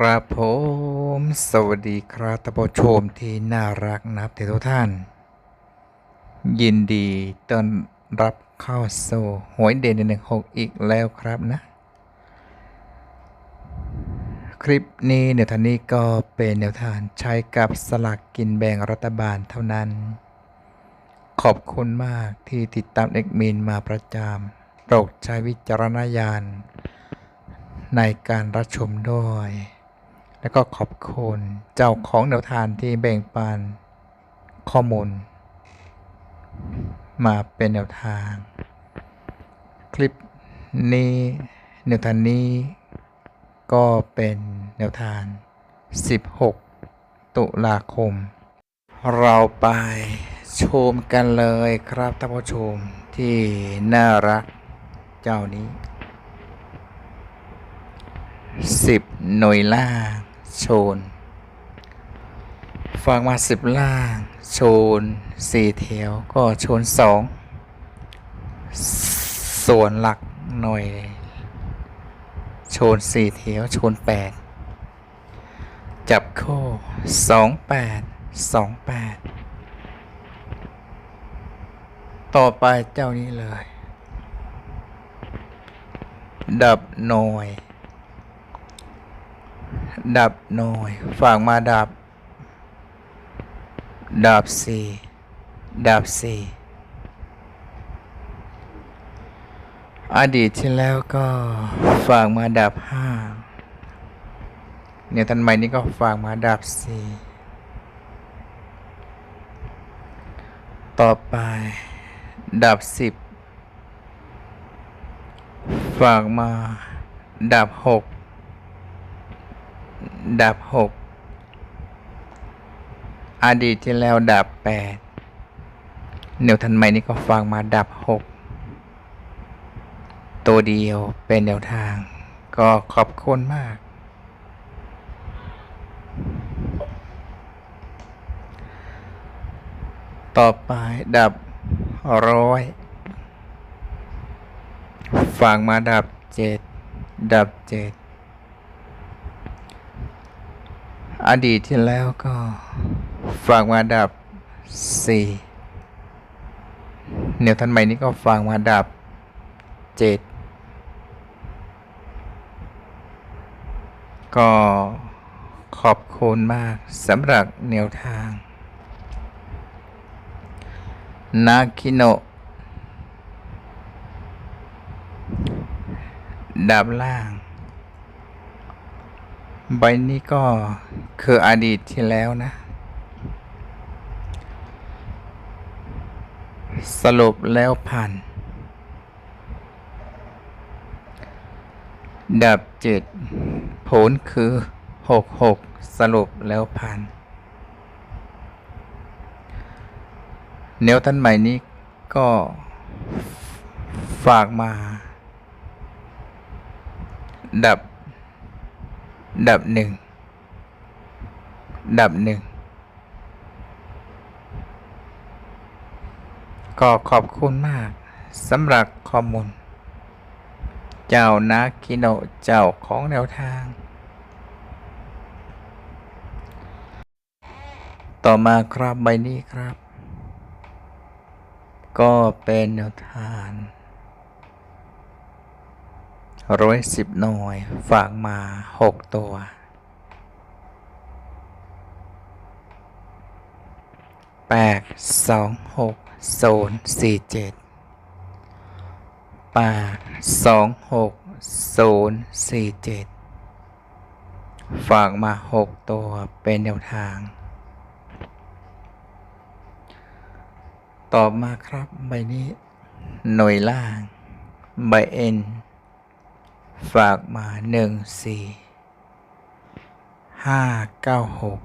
ครับผมสวัสดีครับท่านผู้ชมที่น่ารักนับแต่ทุกท่าน ยินดีต้อนรับเข้าสู่หวยเด่นหนึ่งหกอีกแล้วครับนะ คลิปนี้แนวทางนี้ก็เป็นแนวทางใช้กับสลากกินแบ่งรัฐบาลเท่านั้น ขอบคุณมากที่ติดตามเอกมินมาประจำโปรดใช้วิจารณญาณในการรับชมด้วย แล้วก็ขอบคุณเจ้าของแนวทางที่แบ่งปันข้อมูล มาเป็นแนวทาง คลิปนี้แนวทางนี้ก็เป็นแนวทาง 16 ตุลาคม เราไปชมกันเลยครับท่านผู้ชมที่น่ารักเจ้านี้สิบหน่วยล่าง โชน ฟังมาสิบล่าง โชนสี่แถวก็โชนสอง ส่วนหลักหน่วย โชนสี่แถวโชนแปด จับโค้สองแปดสองแปด ต่อไปเจ้านี้เลย ดับหน่วย ดับหน่อยฝากมาดับ ดับสี่ดับสี่อดีตที่แล้วก็ฝากมาดับห้าเนี่ยทันใหม่นี้ก็ฝากมาดับสี่ต่อไป ดับสิบฝากมา ดับหก ดับหกอดีตที่แล้วดับแปดเนวทันใหม่นี่ก็ฟังมาดับหกตัวเดียวเป็นแนวทาง ก็ขอบคุณมาก ต่อไปดับร้อยฟังมาดับเจ็ดดับเจ็ด อดีตที่แล้วก็ฝากมาดับสี่เนวทันใหม่นี้ก็ฝากมาดับเจ็ดก็ขอบคุณมากสำหรับแนวทาง นาคิโนดับล่าง ใบนี้ก็คืออดีตที่แล้วนะ สรุปแล้วผ่านดับเจ็ดผลคือหกหกสรุปแล้วผ่านแนวท่านใหม่นี้ก็ฝากมา ดับ ดับหนึ่ง ดับหนึ่ง ก็ขอบคุณมากสำหรับข้อมูล เจ้านาคิโนะเจ้าของแนวทาง ต่อมาครับใบนี้ครับ ก็เป็นแนวทาง ร้อยสิบหน่วย ฝากมาหกตัว แปดสองหกศูนย์สี่เจ็ดแปดสองหกศูนย์สี่เจ็ดฝากมาหกตัวเป็นแนวทางต่อมาครับใบนี้ หน่วยล่าง ใบเอ็น ฝากมาหนึ่งสี่ห้าเก้าหก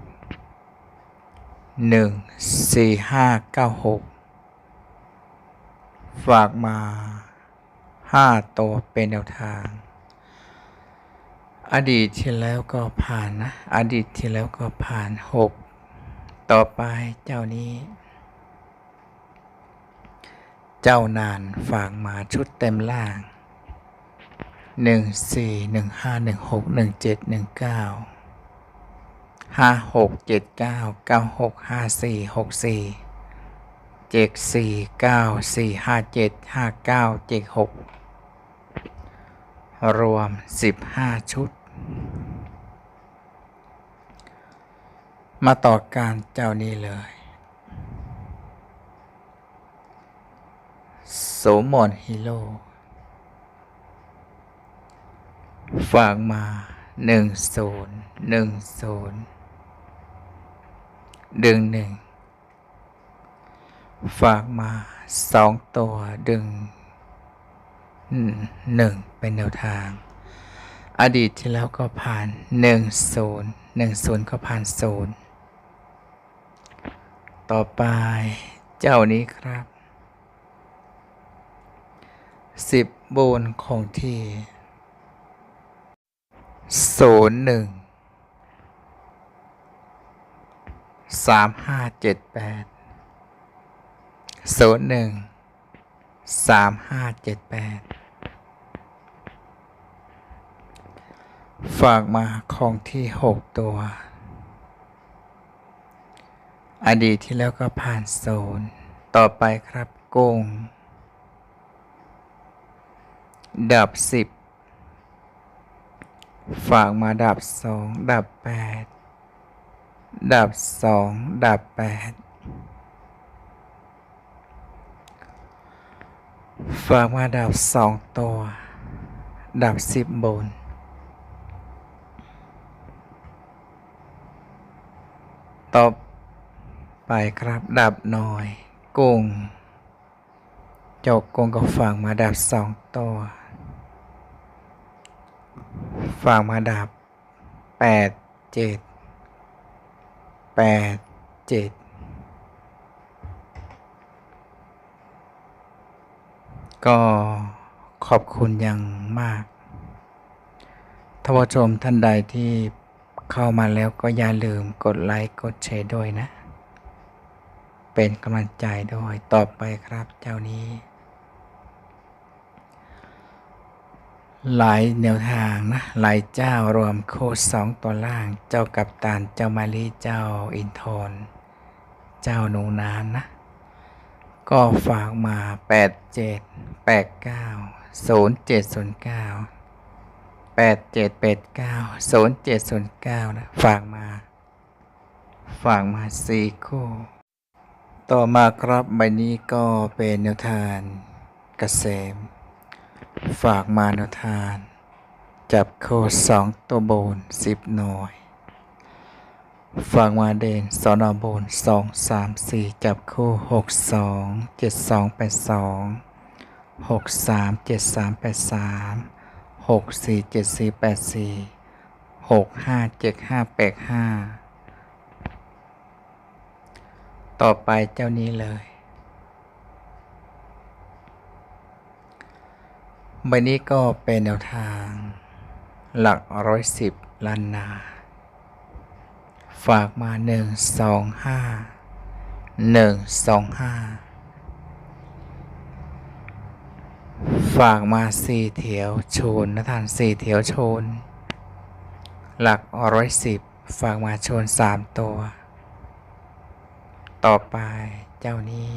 หนึ่งสี่ห้าเก้าหกฝากมาห้าตัวเป็นแนวทาง อดีตที่แล้วก็ผ่านนะ อดีตที่แล้วก็ผ่านหกต่อไปเจ้านี้ เจ้านานฝากมาชุดเต็มล่าง หนึ่งสี่หนึ่งห้าหนึ่งหกหนึ่งเจ็ดหนึ่งเก้าห้าหกเจ็ดเก้าเก้าหกห้าสี่หกสี่เจ็ดสี่เก้าสี่ห้าเจ็ดห้าเก้าเจ็ดหกรวมสิบห้าชุด มาต่อการเจ้านี้เลยโสมอนฮีโร ฝากมาหนึ่งศูนย์หนึ่งศูนย์ดึงหนึ่งฝากมาสองตัวดึงหนึ่งเป็นแนวทาง อดีตที่แล้วก็ผ่านหนึ่งศูนย์หนึ่งศูนย์ก็ผ่านศูนย์ต่อไปเจ้านี้ครับสิบโบนคงที่ ศูนย์หนึ่งสามห้าเจ็ดแปดศูนย์หนึ่งสามห้าเจ็ดแปดฝากมาคงที่หกตัว อดีตที่แล้วก็ผ่านโซนต่อไปครับโกงดับสิบ ฝากมาดับสองดับแปดดับสองดับแปดฝากมาดับสองตัว ดับสิบบนต่อไปครับดับหน่อย กุ้งจกกุ้งก็ฝากมาดับสองตัว ฝากมาดับแปดเจ็ดแปดเจ็ดก็ขอบคุณอย่างมากท่านผู้ชมท่านใดที่เข้ามาแล้วก็อย่าลืมกดไลค์กดแชร์ด้วยนะ เป็นกำลังใจด้วยต่อไปครับเจ้านี้ หลายแนวทางนะ หลายเจ้ารวมโคดสองตัวล่าง เจ้ากับตานเจ้ามาลีเจ้าอินทรเจ้าหนูนานนะ ก็ฝากมาแปดเจ็ดแปดเก้าศูนย์เจ็ดศูนย์เก้าแปดเจ็ดแปดเก้าศูนย์เจ็ดศูนย์เก้านะ ฝากมา ฝากมาสี่คู่ ต่อมาครับใบนี้ก็เป็นแนวทางเกษม ฝากมานวทาน จับโคสองตัวโบนสิบหน่วย ฝากมาเดนสอนอโบนสองสามสี่จับคู่หกสองเจ็ดสองแปดสองหกสามเจ็ดสามแปดสามหกสี่เจ็ดสี่แปดสี่หกห้าเจ็ดห้าแปดห้าต่อไปเจ้านี้เลย ใบนี้ก็เป็นแนวทาง หลักร้อยสิบล้านนา ฝากมาหนึ่งสองห้าหนึ่งสองห้าฝากมาสี่เถียวโชนนะท่านสี่เถียวโชน หลักร้อยสิบฝากมาโชนสามตัว ต่อไปเจ้านี้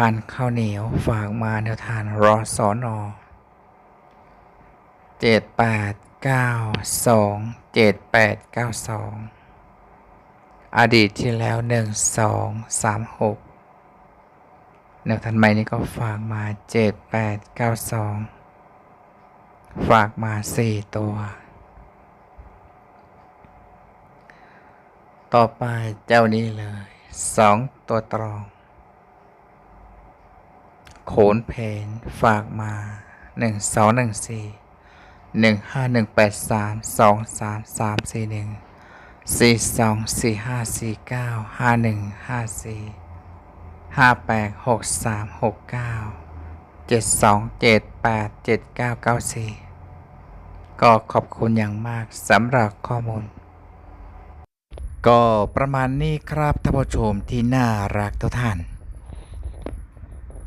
พันข้าวเหนียวฝากมาแนวทานรอสอนอเจ็ดแปดเก้าสองเจ็ดแปดเก้าสองอดีตที่แล้วหนึ่งสองสามหกแนวทันใหม่นี้ก็ฝากมาเจ็ดแปดเก้าสองฝากมาสี่ตัว ต่อไปเจ้านี้เลยสองตัวตรอง โขนเพนฝากมาหนึ่งสองหนึ่งสี่หนึ่งห้าหนึ่งแปดสามสองสามสามสี่หนึ่งสี่สองสี่ห้าสี่เก้าห้าหนึ่งห้าสี่ห้าแปดหกสามหกเก้าเจ็ดสองเจ็ดแปดเจ็ดเก้าเก้าสี่ก็ขอบคุณอย่างมากสำหรับข้อมูล ก็ประมาณนี้ครับท่านผู้ชมที่น่ารักทุกท่าน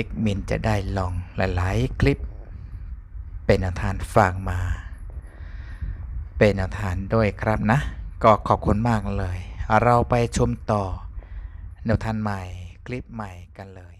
เอกมินจะได้ลองหลาย ๆ คลิป เป็นอนวทานฝากมา เป็นอนวทานด้วยครับนะ ก็ขอบคุณมากเลย เราไปชมต่อแนวทานใหม่คลิปใหม่กันเลย